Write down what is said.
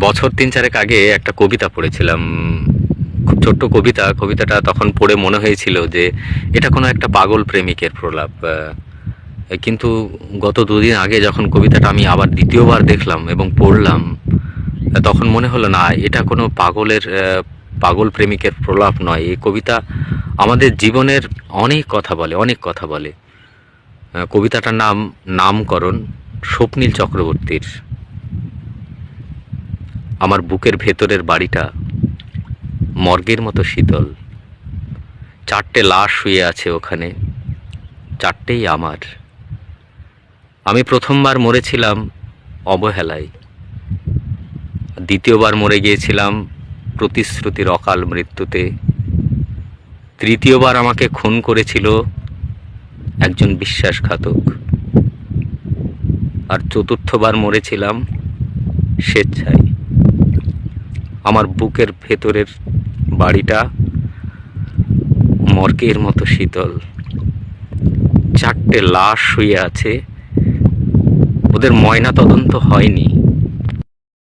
বছর তিন চারেক আগে একটা কবিতা পড়েছিলাম। খুব ছোট্ট কবিতা। কবিতাটা তখন পড়ে মনে হয়েছিল যে এটা কোনো একটা পাগল প্রেমিকের প্রলাপ। কিন্তু গত দুদিন আগে যখন কবিতাটা আমি আবার দ্বিতীয়বার দেখলাম এবং পড়লাম, তখন মনে হলো, না, এটা কোনো পাগলের পাগল প্রেমিকের প্রলাপ নয়। এই কবিতা আমাদের জীবনের অনেক কথা বলে, অনেক কথা বলে। কবিতাটার নাম, নামকরণ স্বপ্নীল চক্রবর্তীর। আমার বুকের ভেতরের বাড়িটা মর্গের মতো শীতল। চারটে লাশ শুয়ে আছে ওখানে, চারটেই আমার। আমি প্রথমবার মরেছিলাম অবহেলায়। দ্বিতীয়বার মরে গিয়েছিলাম প্রতিশ্রুতির অকাল মৃত্যুতে। তৃতীয়বার আমাকে খুন করেছিল একজন বিশ্বাসঘাতক। আর চতুর্থবার মরেছিলাম স্বেচ্ছায়। আমার বুকের ভেতরের বাড়িটা মর্কের মতো শীতল। চারটে লাশ শুয়ে আছে। ওদের ময়না তদন্ত হয়নি।